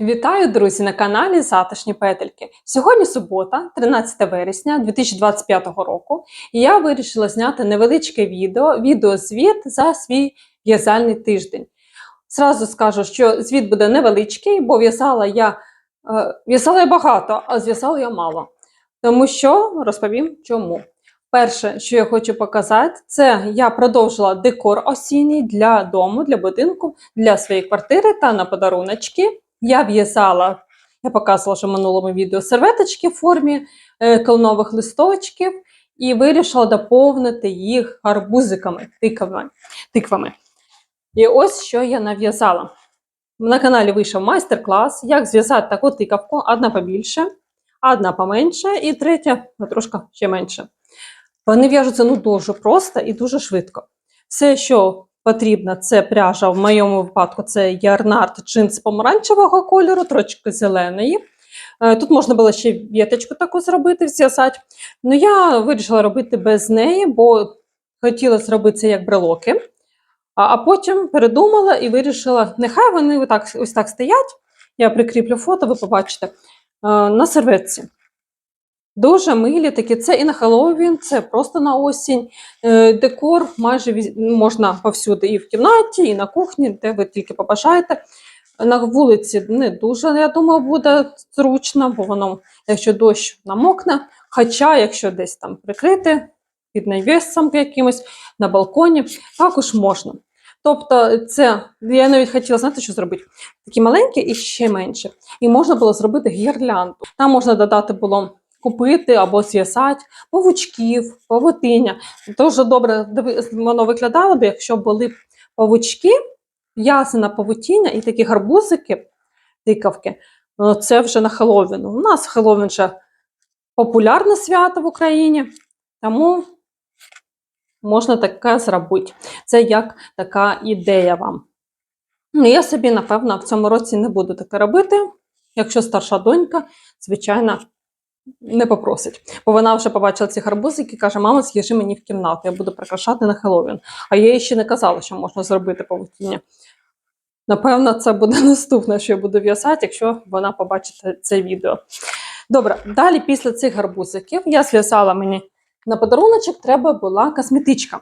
Вітаю, друзі, на каналі Затишні Петельки. Сьогодні субота, 13 вересня 2025 року, і я вирішила зняти невеличке відео, відеозвіт за свій в'язальний тиждень. Зразу скажу, що звіт буде невеличкий, бо в'язала я е, в'язала я багато, а зв'язала я мало. Тому що розповім чому. Перше, що я хочу показати, це я продовжила декор осінній для дому, для будинку, для своєї квартири та на подаруночки. Я в'язала, я показувала вже в минулому відео серветочки в формі е, кленових листочків і вирішила доповнити їх гарбузиками, тиквами. І ось що я нав'язала. На каналі вийшов майстер-клас, як зв'язати таку тикавку, одна побільше, одна поменше, і третя трошки ще менше. Вони в'яжуться ну, дуже просто і дуже швидко. Все, що потрібно, це пряжа, в моєму випадку це ярнард джинс помаранчевого кольору, трошки зеленої. Е, Тут можна було ще віточку таку зробити, зв'язати. Ну, я вирішила робити без неї, бо хотіла зробити це як брелоки. А, а потім передумала і вирішила, нехай вони отак, ось так стоять. Я прикріплю фото, ви побачите, е, на серветці. Дуже милі такі. Це і на Хеллоуін, це просто на осінь. Е, Декор майже можна повсюди, і в кімнаті, і на кухні, де ви тільки побажаєте. На вулиці не дуже, я думаю, буде зручно, бо воно, якщо дощ намокне. Хоча, якщо десь там прикрити під навісом якимось на балконі, також можна. Тобто, це я навіть хотіла знаєте, що зробити? Такі маленькі і ще менше. І можна було зробити гірлянду. Там можна додати було купити або зв'язати павучків, павутиння. Дуже добре воно виглядало б, якщо були б павучки, в'язана павутіння і такі гарбузики, тикавки. Ну, Це вже на Хеллоуін. У нас Хеллоуін ще популярне свято в Україні, тому можна таке зробити. Це як така ідея вам. Ну, я собі, напевно, в цьому році не буду таке робити. Якщо старша донька, звичайно, не попросить. Бо вона вже побачила ці гарбузики і каже: мама, з'їжи мені в кімнату, я буду прикрашати на Хеллоуін. А я їй ще не казала, що можна зробити павутіння. Напевно, це буде наступне, що я буду в'язати, якщо вона побачить це відео. Добре, далі після цих гарбузиків я зв'язала мені на подаруночок, треба була косметичка.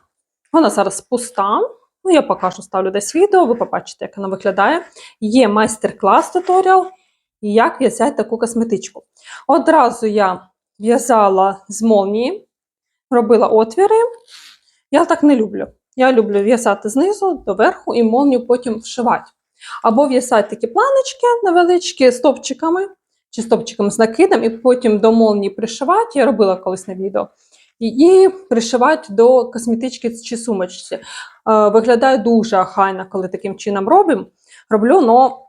Вона зараз пуста. Ну, я покажу, ставлю десь відео, ви побачите, як вона виглядає. Є майстер-клас туторіал, як в'язати таку косметичку. Одразу я в'язала з молнії, робила отвіри. Я так не люблю. Я люблю в'язати знизу до верху і молнію потім вшивати. Або в'язати такі планочки невеличкі стовпчиками, чи стовпчиками з накидом, і потім до молнії пришивати. Я робила колись на відео. І, і пришивати до косметички чи сумочці. Е, виглядає дуже охайно, коли таким чином робимо. Роблю, но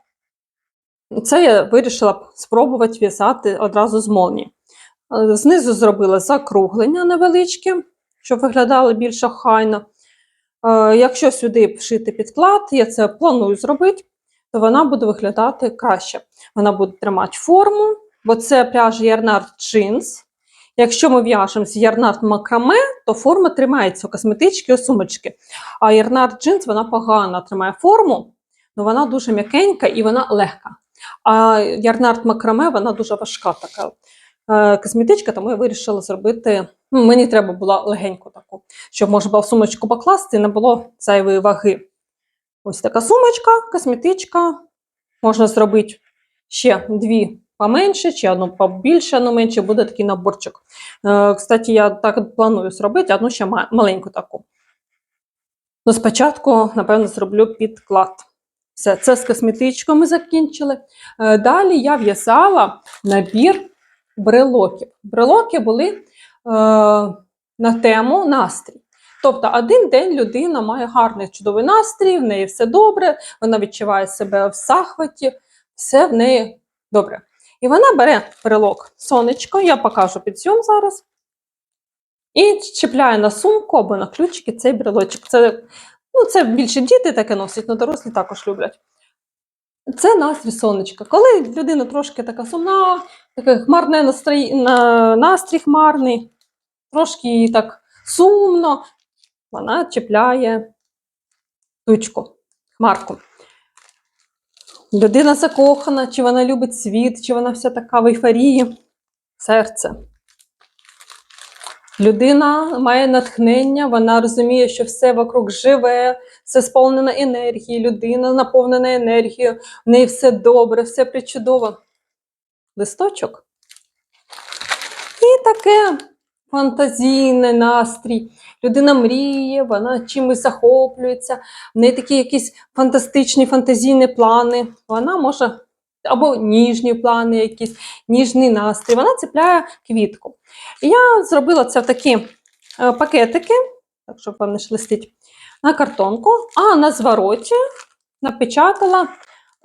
це я вирішила спробувати в'язати одразу з молнії. Е, Знизу зробила закруглення невеличке, щоб виглядало більш охайно. Е, Якщо сюди вшити підклад, я це планую зробити, то вона буде виглядати краще. Вона буде тримати форму, бо це пряжа Ярнард Jeans. Якщо ми в'яжемо з Ярнард макраме, то форма тримається у косметички, у сумочки. А Ярнард Jeans вона погано тримає форму, але вона дуже м'якенька і вона легка. А Ярнард макраме вона дуже важка така е, косметичка, тому я вирішила зробити. Ну, мені треба було легеньку таку, щоб можна було в сумочку покласти не було зайвої ваги. Ось така сумочка, косметичка. Можна зробити ще дві поменше, чи одну побільше, одну менше, буде такий наборчик. Е, кстати, я так планую зробити, одну ще маленьку таку. Ну, спочатку, напевно, зроблю підклад. Все, це з косметичкою ми закінчили. Е, Далі я в'язала набір брелоків. Брелоки були е, на тему настрій. Тобто, один день людина має гарний чудовий настрій, в неї все добре, вона відчуває себе в захваті, все в неї добре. І вона бере брелок сонечко, я покажу під зйом зараз. І чіпляє на сумку або на ключики цей брелочок. Це, ну, це більше діти таке носять, але дорослі також люблять. Це настрій сонечка. Коли людина трошки така сумна, таке хмарне настрій, настрій хмарний, трошки їй так сумно, вона чіпляє тучку, хмарку. Людина закохана, чи вона любить світ, чи вона вся така в ейфорії. Серце. Людина має натхнення, вона розуміє, що все вокруг живе, все сповнено енергії, людина наповнена енергією, в неї все добре, все причудово. Листочок. І таке фантазійний настрій. Людина мріє, вона чимось захоплюється, в неї такі якісь фантастичні фантазійні плани. Вона може або ніжні плани, якісь ніжний настрій. Вона цепляє квітку. Я зробила це в такі е, пакетики, так щоб вам не шелестить, на картонку, а на звороті напечатала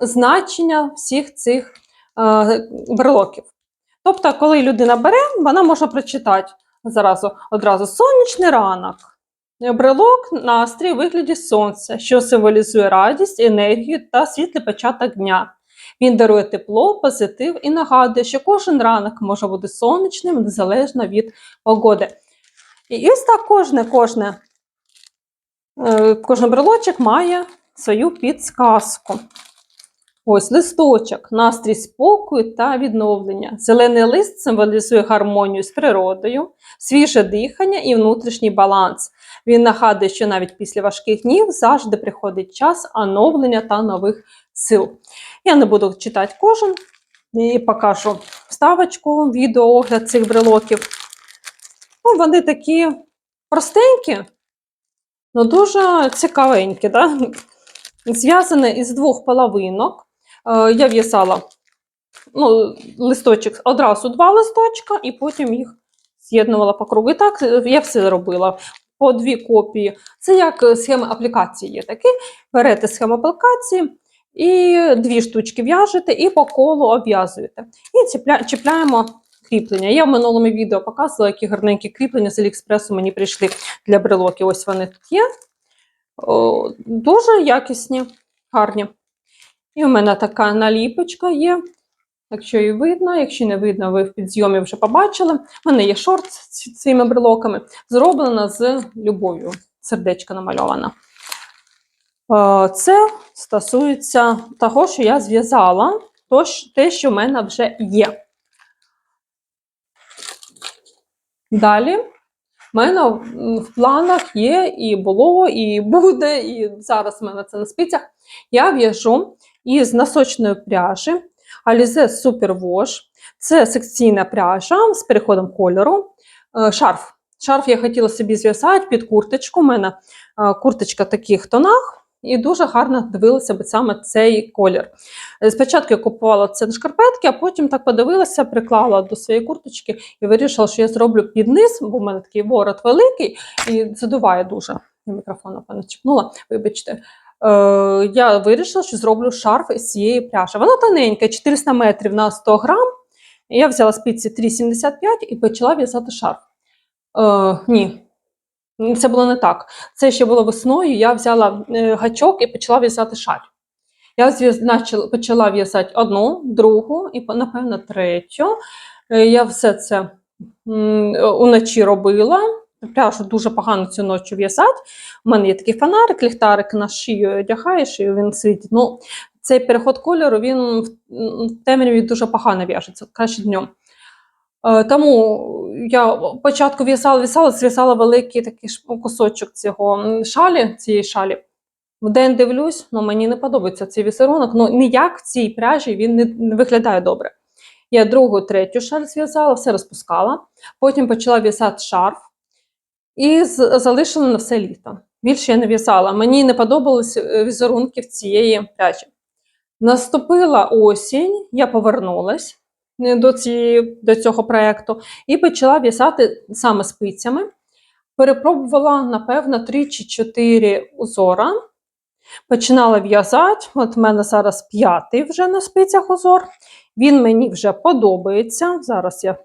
значення всіх цих е, брелоків. Тобто, коли людина бере, вона може прочитати зразу одразу сонячний ранок. Брелок настрій у вигляді сонця, що символізує радість, енергію та світлий початок дня. Він дарує тепло, позитив і нагадує, що кожен ранок може бути сонячним незалежно від погоди. І ось так кожне, кожне, е, кожен брелочок має свою підсказку. Ось листочок, настрій спокою та відновлення. Зелений лист символізує гармонію з природою, свіже дихання і внутрішній баланс. Він нагадує, що навіть після важких днів завжди приходить час оновлення та нових сил. Я не буду читати кожен і покажу вставочку, відеоогляд цих брелоків. Ну, вони такі простенькі, але дуже цікавенькі. Да? Зв'язані із двох половинок. Е, Я в'язала ну, листочок, одразу два листочка, і потім їх з'єднувала по кругу. І так я все робила. По дві копії. Це як схеми аплікації є такі. Берете схему аплікації і дві штучки в'яжете, і по колу обв'язуєте. І чіпля, чіпляємо кріплення. Я в минулому відео показувала, які гарненькі кріплення з Аліекспресу мені прийшли для брелоків. Ось вони тут є. О, дуже якісні, гарні. І у мене така наліпочка є. Якщо її видно, якщо не видно, ви в підзйомі вже побачили. У мене є шорт з цими брелоками, зроблена з любов'ю. Сердечко намальована. Е, Це стосується того, що я зв'язала, те, що в мене вже є. Далі в мене в планах є і було, і буде, і зараз в мене це на спицях. Я в'яжу із носочної пряжі Alize Super Wash. Це секційна пряжа з переходом кольору. Е, Шарф. Шарф я хотіла собі зв'язати під курточку. У мене е, курточка в таких тонах. І дуже гарно дивилася би саме цей колір. Е, Спочатку я купувала це на шкарпетки, а потім так подивилася, приклала до своєї курточки і вирішила, що я зроблю під низ, бо в мене такий ворот великий і задуває дуже. Мікрофон напевно чіпнула, вибачте. Е, я вирішила, що зроблю шарф із цієї пряжі. Вона тоненька, 400 метрів на 100 грам. Я взяла спиці 3,75 і почала в'язати шарф. Е, ні, це було не так. Це ще було весною. Я взяла е, гачок і почала в'язати шаль. Я почала в'язати одну, другу і, напевно, третю. Е, Я все це уночі робила. Пряжу дуже погано цю ночі в'язати. У мене є такий фонарик, ліхтарик на шию одягаєш, і він світить. Ну, цей переход кольору він в в темряві дуже погано в'яжеться, краще днем. Е, Тому я спочатку в'язала, в'язала, зв'язала великий такий кусочок цього шалі, цієї шалі. Вдень дивлюсь, ну мені не подобається цей візерунок. Ну ніяк в цій пряжі він не, не виглядає добре. Я другу, третю шаль зв'язала, все розпускала. Потім почала в'язати шарф і залишила на все літо. Більше я не в'язала. Мені не подобались е, візерунки в цієї пряжі. Наступила осінь, я повернулась до, цієї, до цього проєкту і почала в'язати саме спицями. Перепробувала, напевно, 3 чи 4 узора. Починала в'язати. От в мене зараз п'ятий вже на спицях узор. Він мені вже подобається. Зараз я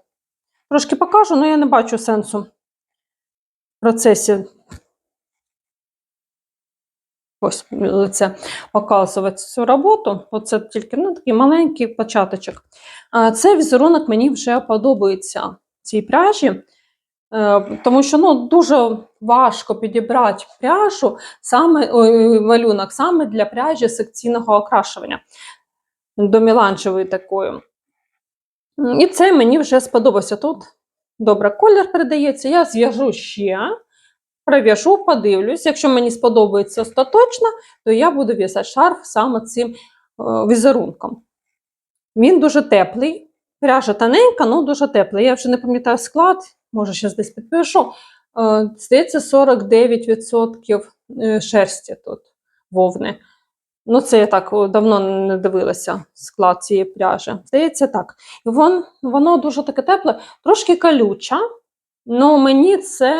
трошки покажу, але я не бачу сенсу в процесі. Ось лице показувати цю роботу. Оце тільки ну, такий маленький початочок. Цей візерунок мені вже подобається цій пряжі, е, тому що ну, дуже важко підібрати пряжу, саме ой, малюнок саме для пряжі секційного окрашування. до міланжевої такої. І це мені вже сподобався. Тут добре колір передається. Я зв'яжу ще, пров'яжу, подивлюсь. Якщо мені сподобається остаточно, то я буду в'язати шарф саме цим е, візерунком. Він дуже теплий. Пряжа тоненька, але дуже теплий. Я вже не пам'ятаю склад, може, зараз десь підпишу. Е, Здається, 49% е, шерсті тут вовни. Ну, це я так давно не дивилася склад цієї пряжі. Здається, так. Вон, воно дуже таке тепле, трошки колюче, але мені це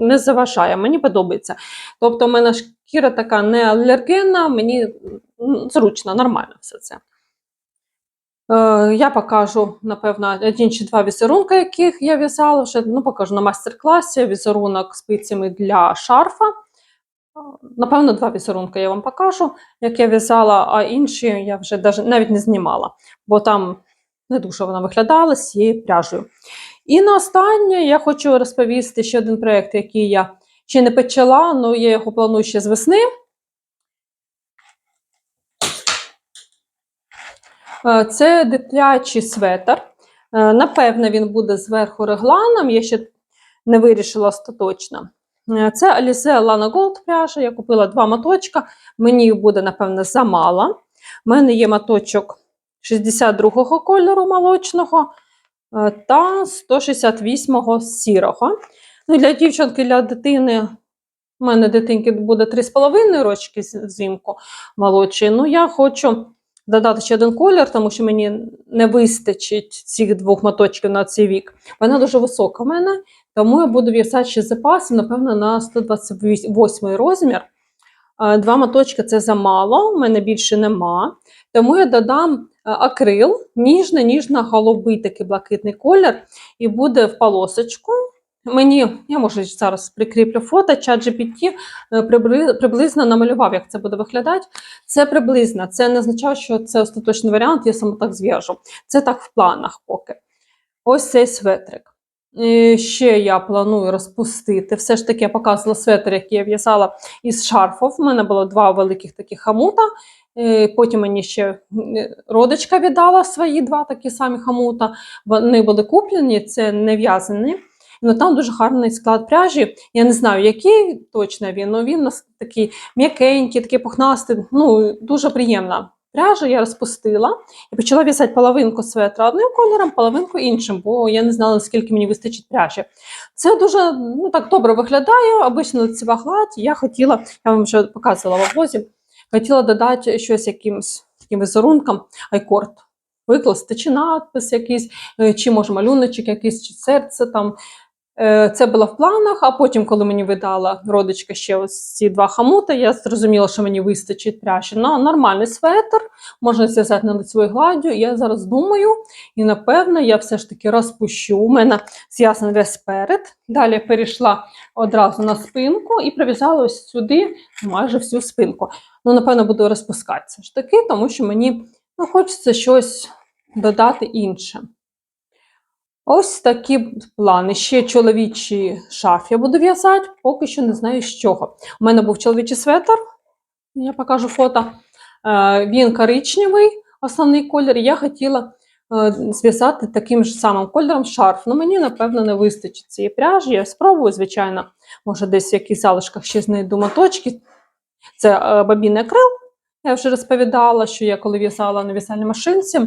не заважає, мені подобається. Тобто, в мене шкіра така не алергенна, мені зручно, нормально все це. Е, Я покажу, напевно, один чи два візерунки, яких я в'язала. Ну, покажу на майстер-класі візерунок спицями для шарфа. Е, Напевно, два візерунки я вам покажу, як я в'язала, а інші я вже навіть не знімала, бо там не дуже вона виглядала з цією пряжею. І на останнє я хочу розповісти ще один проєкт, який я ще не почала, але я його планую ще з весни. Е, Це дитячий светр. Е, Напевно, він буде зверху регланом, я ще не вирішила остаточно. Е, Це Alize Lana Gold пряжа. Я купила два моточка. Мені їх буде, напевно, замало. У мене є моточок 62-го кольору молочного та 168-го сірого. Ну, для дівчинки, для дитини. У мене дитинки буде 3,5 рочки взимку молодші. Ну, я хочу додати ще один колір, тому що мені не вистачить цих двох моточків на цей вік. Вона дуже висока в мене, тому я буду в'язати ще запаси, напевно, на 128 розмір. Е, Два моточки це замало, у мене більше нема. Тому я додам е, акрил, ніжно-ніжно-голубий такий блакитний колір, і буде в полосочку. Мені, я може зараз прикріплю фото, чат GPT е, приблизно намалював, як це буде виглядати. Це приблизно, це не означає, що це остаточний варіант, я саме так зв'яжу. Це так в планах поки. Ось цей светрик. Ще я планую розпустити. Все ж таки я показувала светр, який я в'язала із шарфів. У мене було два великих таких хамута. Е, Потім мені ще родичка віддала свої два такі самі хамута. Вони були куплені, це не в'язані. Ну там дуже гарний склад пряжі. Я не знаю, який точно він, але він у нас такий м'якенький, такий пухнастий, ну дуже приємна. Пряжа я розпустила і почала в'язати половинку светра одним кольором, половинку іншим, бо я не знала, наскільки мені вистачить пряжі. Це дуже ну, так добре виглядає, обично лицева гладь. Я хотіла, я вам вже показувала в облозі, хотіла додати щось якимось таким візерунком, айкорд. Викласти чи надпис якийсь, е, чи може малюночок якийсь, чи серце там. Е, Це було в планах, а потім, коли мені видала родичка ще ось ці два хамути, я зрозуміла, що мені вистачить пряжі на нормальний светр, можна зв'язати на лицевою гладдю. Я зараз думаю, і напевно я все ж таки розпущу. У мене зв'язаний весь перед. Далі перейшла одразу на спинку і прив'язала ось сюди майже всю спинку. Ну, напевно, буду розпускати все ж таки, тому що мені ну, хочеться щось додати інше. Ось такі плани. Ще чоловічий шарф я буду в'язати, поки що не знаю з чого. У мене був чоловічий светр, я покажу фото. Е, Він коричневий, основний колір. Я хотіла е, зв'язати таким ж самим кольором шарф. Ну, мені, напевно, не вистачить цієї пряжі. Я спробую, звичайно, може, десь в якихось залишках ще знайду моточки. Це е, бабінний акрил. Я вже розповідала, що я коли в'язала на в'язальній машинці.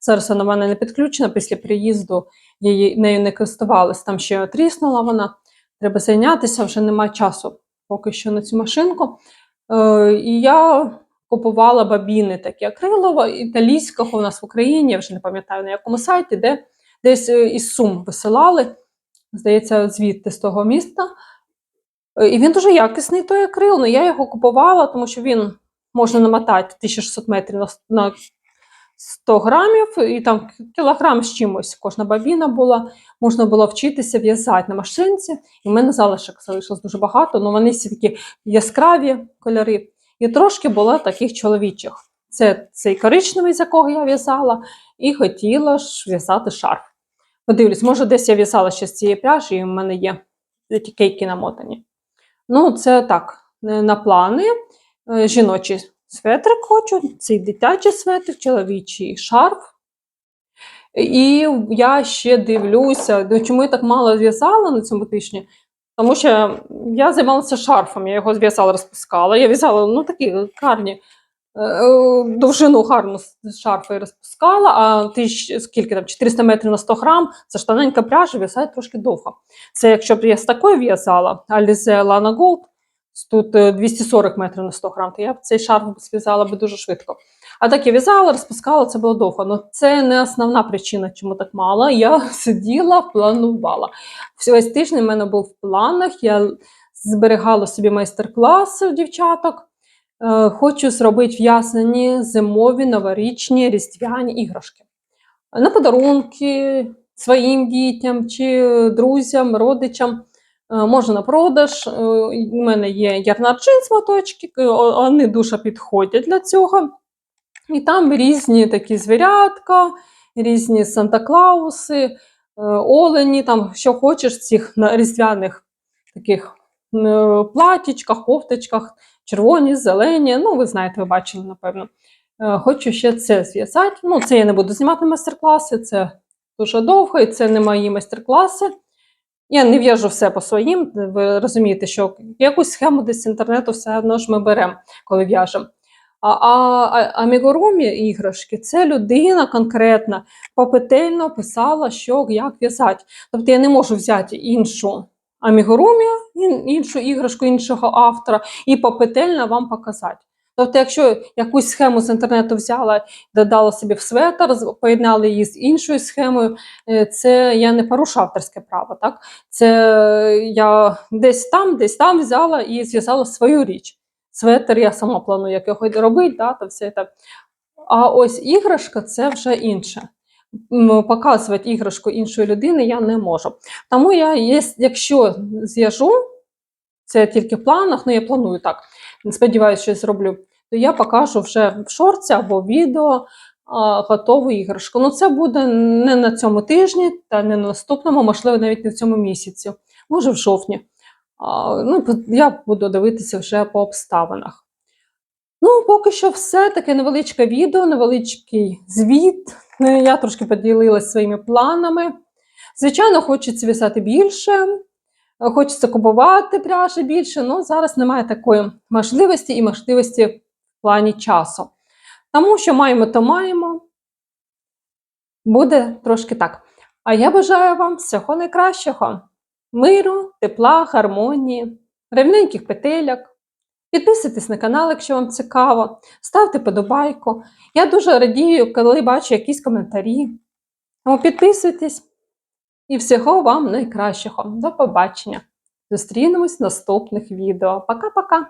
Зараз вона в мене не підключена після приїзду її нею не користувалась, там ще тріснула вона. Треба зайнятися, вже немає часу поки що на цю машинку. Е, і я купувала бабіни такі акрилово, італійського у нас в Україні, я вже не пам'ятаю на якому сайті, де десь е, із Сум висилали, здається, звідти з того міста. Е, І він дуже якісний той акрил. Ну, я його купувала, тому що він можна намотати 1600 метрів на 100 грамів, і там кілограм з чимось кожна бабіна була. Можна було вчитися в'язати на машинці. І в мене залишок залишилось дуже багато, але вони всі такі яскраві кольори. І трошки було таких чоловічих. Це цей коричневий, з якого я в'язала, і хотіла ж в'язати шарф. Подивлюсь, може, десь я в'язала ще з цієї пряжі, і в мене є ті кейки намотані. Ну, це так, на плани. Е, Жіночий светрик хочу, цей дитячий светрик, чоловічий шарф. І я ще дивлюся, ну, чому я так мало зв'язала на цьому тижні. Тому що я займалася шарфом, я його зв'язала, розпускала. Я в'язала ну, такі гарні е, е, довжину гарну шарфа і розпускала, а тисяч, скільки там 400 метрів на 100 грам, це ж тоненька пряжа, в'язає трошки довго. Це якщо б я з такою в'язала, Alize Lana Gold, тут е, 240 метрів на 100 грам, то я б цей шарф зв'язала б дуже швидко. А так я в'язала, розпускала, це було довго. Але це не основна причина, чому так мало. Я сиділа, планувала. Весь тиждень в мене був в планах. Я зберігала собі майстер-класи у дівчаток. Е, Хочу зробити в'язнені зимові, новорічні, різдвяні іграшки. На подарунки своїм дітям чи друзям, родичам. Е, Можна на продаж. Е, У мене є ярнарчин моточки, е, вони дуже підходять для цього. І там різні такі звірятка, різні Санта-Клауси, олені, там що хочеш цих різдвяних таких платічках, кофточках, червоні, зелені. Ну, ви знаєте, ви бачили, напевно. Хочу ще це зв'язати. Ну, це я не буду знімати майстер-класи, це дуже довго, і це не мої майстер-класи. Я не в'яжу все по своїм. Ви розумієте, що якусь схему десь з інтернету все одно ж ми беремо, коли в'яжемо. А, а, а амігурумі іграшки це людина конкретна, попетельно писала, що як в'язати. Тобто я не можу взяти іншу амігурумі, ін- іншу іграшку іншого автора і попетельно вам показати. Тобто, якщо якусь схему з інтернету взяла, додала собі в светр, поєднала її з іншою схемою, е, це я не порушу авторське право. Так? Це я десь там, десь там взяла і зв'язала свою річ. Светр я сама планую, як його робити, да, то все це. А ось іграшка це вже інше. Показувати іграшку іншої людини я не можу. Тому я, якщо зв'яжу, це тільки в планах, ну я планую так. Сподіваюся, що я зроблю, то я покажу вже в шорці або відео готову іграшку. Ну, це буде не на цьому тижні, та не на наступному, можливо, навіть не в цьому місяці, може в жовтні. Ну, я буду дивитися вже по обставинах. Ну, поки що все таке невеличке відео, невеличкий звіт. Е, Я трошки поділилася своїми планами. Звичайно, хочеться в'язати більше, хочеться купувати пряжі більше, але зараз немає такої можливості і можливості плані часу. Тому що маємо, то маємо. Буде трошки так. А я бажаю вам всього найкращого: миру, тепла, гармонії, рівненьких петельок. Підписуйтесь на канал, якщо вам цікаво, ставте подобайку. Я дуже радію, коли бачу якісь коментарі. Тому підписуйтесь і всього вам найкращого. До побачення! Зустрінемось в наступних відео. Пока-пока!